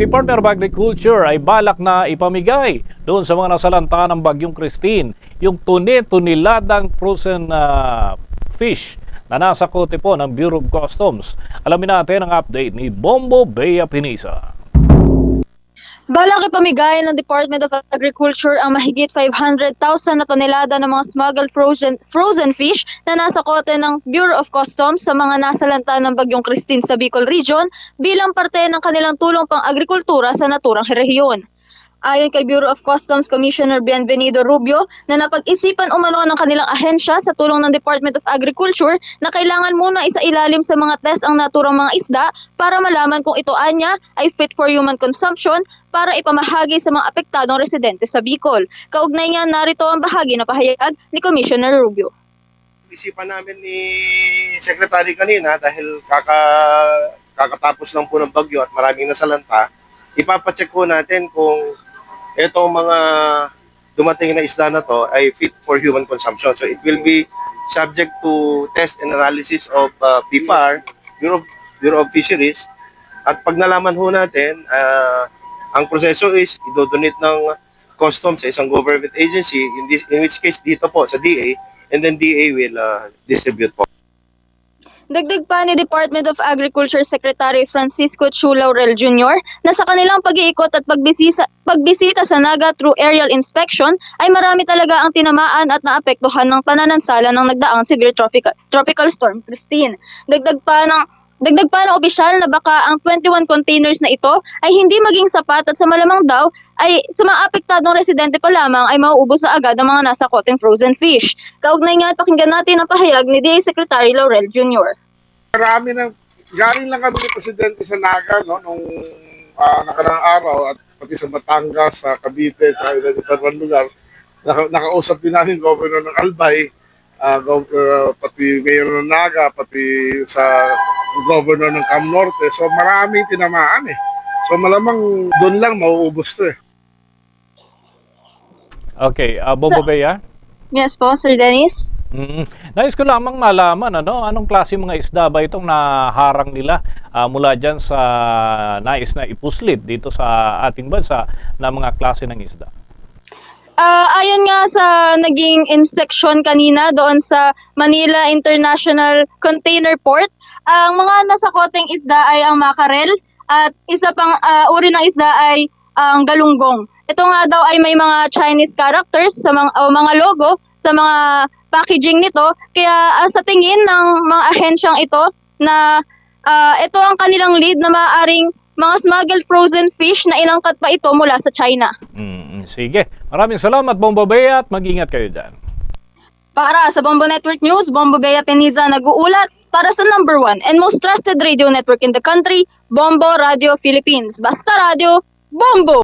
Department of Agriculture ay balak na ipamigay doon sa mga nasalanta ng Bagyong Christine yung tuni-tuniladang frozen ah, fish na nasa kote po ng Bureau of Customs. Alamin natin ang update ni Bombo Bea Pinisa. Balak ipamigay ng Department of Agriculture ang mahigit 500,000 na tonelada ng mga smuggled frozen, frozen fish na nasa kote ng Bureau of Customs sa mga nasalanta ng Bagyong Christine sa Bicol Region bilang parte ng kanilang tulong pang agrikultura sa naturang rehiyon. Ayon kay Bureau of Customs Commissioner Bienvenido Rubio na napag-isipan umano ng kanilang ahensya sa tulong ng Department of Agriculture na kailangan muna isa ilalim sa mga test ang naturang mga isda para malaman kung ito anya ay fit for human consumption para ipamahagi sa mga apektadong residente sa Bicol. Kaugnay niya narito ang bahagi na pahayag ni Commissioner Rubio. isipan namin ni Secretary kanina dahil kaka, kakatapos lang po ng bagyo at maraming nasalanta, ipapacheck po natin kung itong mga dumating na isda na to ay fit for human consumption. So it will be subject to test and analysis of uh, BFAR, Bureau of, Bureau of Fisheries. At pag nalaman ho natin, ah, ang proseso is idodonate ng customs sa isang government agency, in, this, in which case dito po sa DA, and then DA will uh, distribute po. Dagdag pa ni Department of Agriculture Secretary Francisco Chu Laurel Jr. na sa kanilang pag-iikot at pagbisisa, pagbisita sa Naga through aerial inspection ay marami talaga ang tinamaan at naapektuhan ng pananansala ng nagdaang severe tropical, tropical storm Christine. Dagdag pa ng Dagdag pa ng opisyal na baka ang 21 containers na ito ay hindi maging sapat at sa malamang daw ay sa mga apektadong residente pa lamang ay mauubos na agad ang mga nasa koteng frozen fish. Kaugnay nga at pakinggan natin ang pahayag ni DA Secretary Laurel Jr. Marami ng galing lang kami ni Presidente sa Naga no nung ah, nakaraang araw at pati sa Batangas, sa Cavite, sa iba't ibang lugar. Naka, nakausap din namin Governor ng Albay, gov- ah, pati Mayor ng Naga, pati sa Governor ng Cam Norte. So maraming tinamaan eh. So malamang doon lang mauubos to eh. Okay, ah, Bombo Bea? Yes po, Sir Dennis. Mm. Nais ko lamang malaman ano, anong klase mga isda ba itong naharang nila ah, mula dyan sa nais na ipuslit dito sa ating bansa na mga klase ng isda. Ah, ayon nga sa naging inspection kanina doon sa Manila International Container Port, ang mga nasa koteng isda ay ang makarel at isa pang ah, uri ng isda ay ang galunggong. Ito nga daw ay may mga Chinese characters sa mga, o mga logo sa mga packaging nito. Kaya ah, sa tingin ng mga ahensyang ito na ah, ito ang kanilang lead na maaaring mga smuggled frozen fish na inangkat pa ito mula sa China. Mm, sige. Maraming salamat, Bombo Bea, at mag-ingat kayo dyan. Para sa Bombo Network News, Bombo Bea Peniza nag-uulat para sa number one and most trusted radio network in the country, Bombo Radio Philippines. Basta Radio, Bombo!